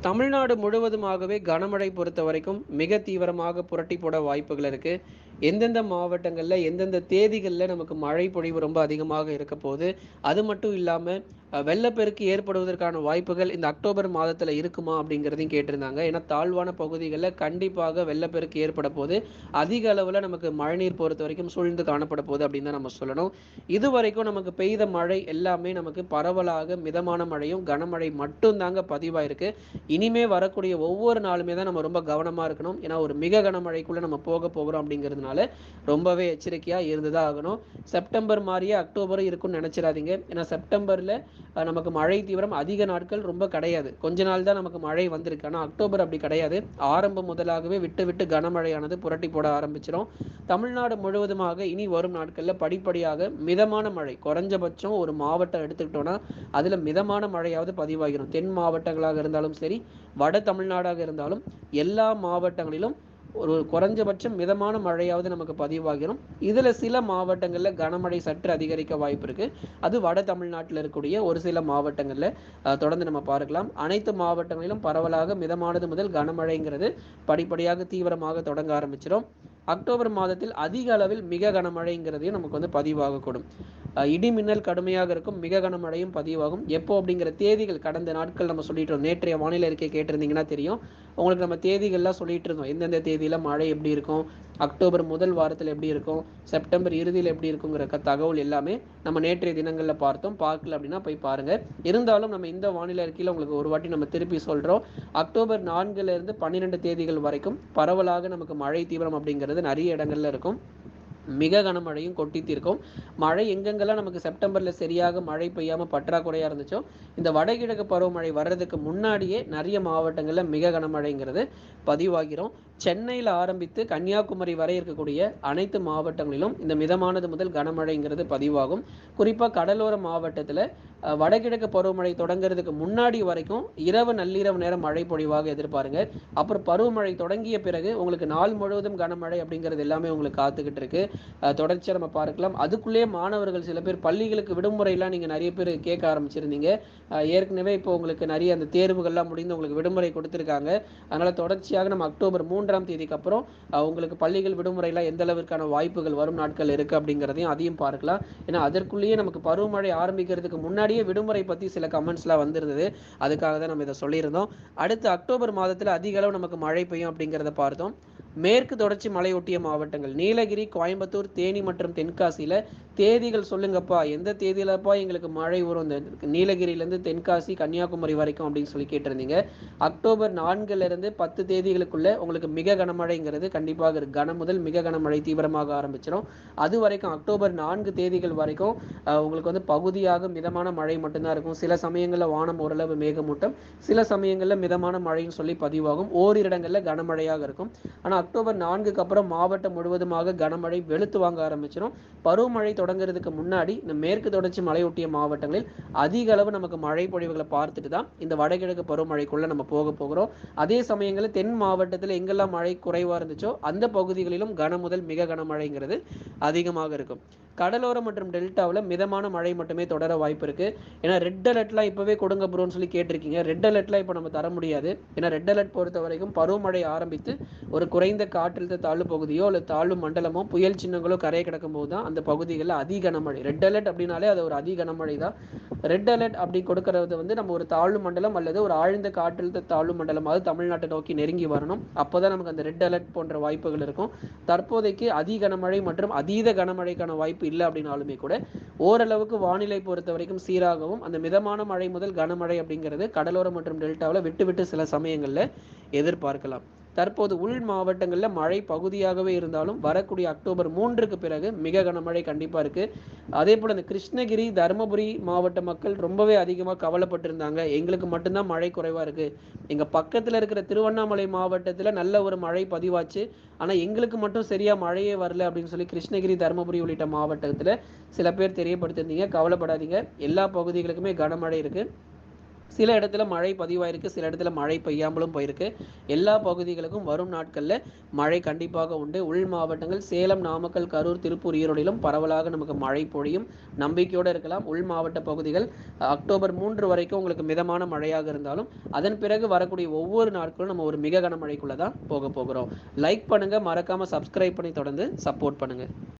தமிழ்நாடு முழுவதுமாகவே கனமழை பொறுத்த வரைக்கும் மிக தீவிரமாக புரட்டி போட வாய்ப்புகள் இருக்கு. எந்தெந்த மாவட்டங்களில் எந்தெந்த தேதிகளில் நமக்கு மழை பொழிவு ரொம்ப அதிகமாக இருக்க போகுது? அது மட்டும் இல்லாமல் வெள்ளப்பெருக்கு ஏற்படுவதற்கான வாய்ப்புகள் இந்த அக்டோபர் மாதத்தில் இருக்குமா அப்படிங்கிறதையும் கேட்டிருந்தாங்க. ஏன்னா தாழ்வான பகுதிகளில் கண்டிப்பாக வெள்ளப்பெருக்கு ஏற்பட போது அதிக அளவில் நமக்கு மழைநீர் பொறுத்த வரைக்கும் சூழ்ந்து காணப்பட போகுது அப்படின்னு தான் நம்ம சொல்லணும். இது வரைக்கும் நமக்கு பெய்த மழை எல்லாமே நமக்கு பரவலாக மிதமான மழையும் கனமழை மட்டும்தாங்க பதிவாயிருக்கு. இனிமே வரக்கூடிய ஒவ்வொரு நாளுமே தான் நம்ம ரொம்ப கவனமாக இருக்கணும். ஏன்னா ஒரு மிக கனமழைக்குள்ளே நம்ம போக போகிறோம் அப்படிங்கிறதுனால ரொம்பவே எச்சரிக்கையா இருந்துதான் ஆகணும். செப்டம்பர் மாதிரியே அக்டோபரும் இருக்கும்னு நினச்சிடாதீங்க. ஏன்னா செப்டம்பர்ல நமக்கு மழை தீவிரம் அதிக நாட்கள் ரொம்ப கிடையாது. கொஞ்ச நாள் தான் நமக்கு மழை வந்திருக்கு. ஆனால் அக்டோபர் அப்படி கிடையாது. ஆரம்பம் முதலாகவே விட்டு விட்டு கனமழையானது புரட்டி போட ஆரம்பிச்சிடும் தமிழ்நாடு முழுவதுமாக இனி வரும் நாட்களில் படிப்படியாக மிதமான மழை குறைஞ்சபட்சம் ஒரு மாவட்டம் எடுத்துக்கிட்டோம்னா அதில் மிதமான மழையாவது பதிவாகிடும் தென் மாவட்டங்களாக இருந்தாலும் சரி வட தமிழ்நாடாக இருந்தாலும் எல்லா மாவட்டங்களிலும் ஒரு குறைஞ்சபட்சம் மிதமான மழையாவது நமக்கு பதிவாகிடும் இதில் சில மாவட்டங்களில் கனமழை சற்று அதிகரிக்க வாய்ப்பு இருக்குது அது வட தமிழ்நாட்டில் இருக்கக்கூடிய ஒரு சில மாவட்டங்களில் தொடர்ந்து நம்ம பார்க்கலாம். அனைத்து மாவட்டங்களிலும் பரவலாக மிதமானது முதல் கனமழைங்கிறது படிப்படியாக தீவிரமாக தொடங்க ஆரம்பிச்சிடும் அக்டோபர் மாதத்தில் அதிக அளவில் மிக கனமழைங்கிறதையும் நமக்கு வந்து பதிவாகக்கூடும். இடி மின்னல் கடுமையாக இருக்கும் மிக கனமழையும் பதிவாகும். எப்போ அப்படிங்கிற தேதிகள் கடந்த நாட்கள் நம்ம சொல்லிட்டு இருந்தோம் நேற்றைய வானிலை இருக்கை கேட்டிருந்தீங்கன்னா தெரியும். உங்களுக்கு நம்ம தேதிகள்லாம் சொல்லிட்டு இருந்தோம் எந்தெந்த தேதியில மழை எப்படி இருக்கும் அக்டோபர் முதல் வாரத்தில் எப்படி இருக்கும் செப்டம்பர் இறுதியில் எப்படி இருக்குங்கிற தகவல் எல்லாமே நம்ம நேற்றைய தினங்களில் பார்த்தோம். பார்க்கல அப்படின்னா போய் பாருங்கள் இருந்தாலும் நம்ம இந்த வானிலை அறிக்கையில் உங்களுக்கு ஒரு வாட்டி நம்ம திருப்பி சொல்கிறோம் அக்டோபர் நான்குலேருந்து பன்னிரெண்டு தேதிகள் வரைக்கும் பரவலாக நமக்கு மழை தீவிரம் அப்படிங்கிறது நிறைய இடங்கள்ல இருக்கும். மிக கனமழையும் கொட்டி தீர்க்கும் மழை எங்கெங்கெல்லாம் நமக்கு செப்டம்பரில் சரியாக மழை பெய்யாமல் பற்றாக்குறையாக இருந்துச்சோ இந்த வடகிழக்கு பருவமழை வர்றதுக்கு முன்னாடியே நிறைய மாவட்டங்களில் மிக கனமழைங்கிறது பதிவாகிறோம். சென்னையில் ஆரம்பித்து கன்னியாகுமரி வரை இருக்கக்கூடிய அனைத்து மாவட்டங்களிலும் இந்த மிதமானது முதல் கனமழைங்கிறது பதிவாகும். குறிப்பாக கடலோர மாவட்டத்தில் வடகிழக்கு பருவமழை தொடங்குறதுக்கு முன்னாடி வரைக்கும் இரவு நள்ளிரவு நேரம் மழை பொழிவாக எதிர்பாருங்க. அப்புறம் பருவமழை தொடங்கிய பிறகு உங்களுக்கு நாள் முழுவதும் கனமழை அப்படிங்கிறது எல்லாமே உங்களுக்கு காத்துக்கிட்டு இருக்கு. தொடர்ச்சியாக நம்ம பார்க்கலாம். அதுக்குள்ளேயே மாணவர்கள் சில பேர் பள்ளிகளுக்கு விடுமுறையெல்லாம் நீங்கள் நிறைய பேர் கேட்க ஆரம்பிச்சிருந்தீங்க. ஏற்கனவே இப்போ உங்களுக்கு நிறைய அந்த தேர்வுகள்லாம் முடிந்து உங்களுக்கு விடுமுறை கொடுத்துருக்காங்க. அதனால் தொடர்ச்சியாக நம்ம அக்டோபர் மூன்றாம் தேதிக்கு அப்புறம் உங்களுக்கு பள்ளிகள் விடுமுறையில் எந்த அளவிற்கான வாய்ப்புகள் வரும் நாட்கள் இருக்கு அப்படிங்கிறதையும் அதையும் பார்க்கலாம். ஏன்னா அதற்குள்ளேயே நமக்கு பருவமழை ஆரம்பிக்கிறதுக்கு முன்னாடியே விடுமுறை பத்தி சில கமெண்ட்ஸ்லாம் வந்திருந்தது. அதுக்காக தான் நம்ம இதை சொல்லியிருந்தோம். அடுத்து அக்டோபர் மாதத்துல அதிக அளவு நமக்கு மழை பெய்யும் அப்படிங்கிறத பார்த்தோம். மேற்கு தொடர்ச்சி மலையொட்டிய மாவட்டங்கள். நீலகிரி கோயம்புத்தூர் தேனி மற்றும் தென்காசியில் தேதிகள் சொல்லுங்கப்பா. எந்த தேதியிலப்பா எங்களுக்கு மழை வரும்? இந்த நீலகிரியிலேருந்து தென்காசி கன்னியாகுமரி வரைக்கும் அப்படின்னு சொல்லி கேட்டிருந்தீங்க. அக்டோபர் நான்குலேருந்து பத்து தேதிகளுக்குள்ள உங்களுக்கு மிக கனமழைங்கிறது கண்டிப்பாக இருக்கு. கன முதல் மிக கனமழை தீவிரமாக ஆரம்பிச்சிடும் அது வரைக்கும் அக்டோபர் நான்கு தேதிகள் வரைக்கும் உங்களுக்கு வந்து பகுதியாக மிதமான மழை மட்டும்தான் இருக்கும். சில சமயங்களில் வானம் ஓரளவு மேகமூட்டம் சில சமயங்களில் மிதமான மழைன்னு சொல்லி பதிவாகும். ஓரிரு இடங்களில் கனமழையாக இருக்கும். ஆனால் அக்டோபர் நான்குக்கு அப்புறம் மாவட்டம் முழுவதுமாக கனமழை வெளுத்து வாங்க ஆரம்பிச்சிடும் பருவமழை தொடங்குறதுக்கு முன்னாடி இந்த மேற்கு தொடர்ச்சி மலையொட்டிய மாவட்டங்களில் அதிக அளவு நமக்கு மழை பொழிவுகளை பார்த்துட்டு தான் இந்த வடகிழக்கு பருவமழைக்குள்ளே நம்ம போக போகிறோம். அதே சமயங்களில் தென் மாவட்டத்தில் எங்கெல்லாம் மழை குறைவாக இருந்துச்சோ அந்த பகுதிகளிலும் கன முதல் மிக கனமழைங்கிறது அதிகமாக இருக்கும். கடலோரம் மற்றும் டெல்டாவில் மிதமான மழை மட்டுமே தொடர வாய்ப்பு இருக்குது ஏன்னா ரெட் அலர்ட்லாம் இப்போவே கொடுங்க ப்ரோன்னு சொல்லி கேட்டிருக்கீங்க. ரெட் அலர்ட்லாம் இப்போ நம்ம தர முடியாது. ஏன்னா ரெட் அலர்ட் பொறுத்த வரைக்கும் பருவமழை ஆரம்பித்து ஒரு குறைந்த காற்றழுத்த தாழ்வு பகுதியோ அல்லது தாழ்வு மண்டலமோ புயல் சின்னங்களோ கரையை கிடக்கும் போது தான் அந்த பகுதிகளில் அதிக கனமழை ரெட் அலர்ட் அப்படின்னாலே அது ஒரு அதிக கனமழை தான். ரெட் அலர்ட் அப்படி கொடுக்கறது வந்து நம்ம ஒரு தாழ்வு மண்டலம் அல்லது ஒரு ஆழ்ந்த காற்றழுத்த தாழ்வு மண்டலமாவது தமிழ்நாட்டை நோக்கி நெருங்கி வரணும். அப்போதான் நமக்கு அந்த ரெட் அலர்ட் போன்ற வாய்ப்புகள் இருக்கும். தற்போதைக்கு அதி கனமழை மற்றும் அதீத கனமழைக்கான வாய்ப்பு இல்லை அப்படின்னாலுமே கூட ஓரளவுக்கு வானிலை பொறுத்த வரைக்கும் சீராகவும் அந்த மிதமான மழை முதல் கனமழை அப்படிங்கிறது கடலோரம் மற்றும் டெல்டாவில் விட்டு விட்டு சில சமயங்களில் எதிர்பார்க்கலாம். தற்போது உள் மாவட்டங்களில் மழை பகுதியாகவே இருந்தாலும் வரக்கூடிய அக்டோபர் மூன்றுக்கு பிறகு மிக கனமழை கண்டிப்பாக இருக்குது அதே போல் இந்த கிருஷ்ணகிரி தருமபுரி மாவட்ட மக்கள் ரொம்பவே அதிகமாக கவலைப்பட்டிருந்தாங்க. எங்களுக்கு மட்டும்தான் மழை குறைவாக இருக்குது எங்கள் பக்கத்தில் இருக்கிற திருவண்ணாமலை மாவட்டத்தில் நல்ல ஒரு மழை பதிவாச்சு. ஆனால் எங்களுக்கு மட்டும் சரியாக மழையே வரல அப்படின்னு சொல்லி கிருஷ்ணகிரி தருமபுரி உள்ளிட்ட மாவட்டத்தில் சில பேர் தெரியப்படுத்திருந்தீங்க. கவலைப்படாதீங்க. எல்லா பகுதிகளுக்குமே கனமழை இருக்குது சில இடத்துல மழை பதிவாயிருக்கு சில இடத்துல மழை பெய்யாமலும் போயிருக்கு. எல்லா பகுதிகளுக்கும் வரும் நாட்களில் மழை கண்டிப்பாக உண்டு. உள் மாவட்டங்கள் சேலம் நாமக்கல் கரூர் திருப்பூர் ஈரோடிலும் பரவலாக நமக்கு மழை பொழியும். நம்பிக்கையோடு இருக்கலாம். உள் மாவட்ட பகுதிகள் அக்டோபர் மூன்று வரைக்கும் உங்களுக்கு மிதமான மழையாக இருந்தாலும் அதன் பிறகு வரக்கூடிய ஒவ்வொரு நாட்களும் நம்ம ஒரு மிக கனமழைக்குள்ளே தான் போக போகிறோம். லைக் பண்ணுங்கள் மறக்காமல் சப்ஸ்கிரைப் பண்ணி தொடர்ந்து சப்போர்ட் பண்ணுங்கள்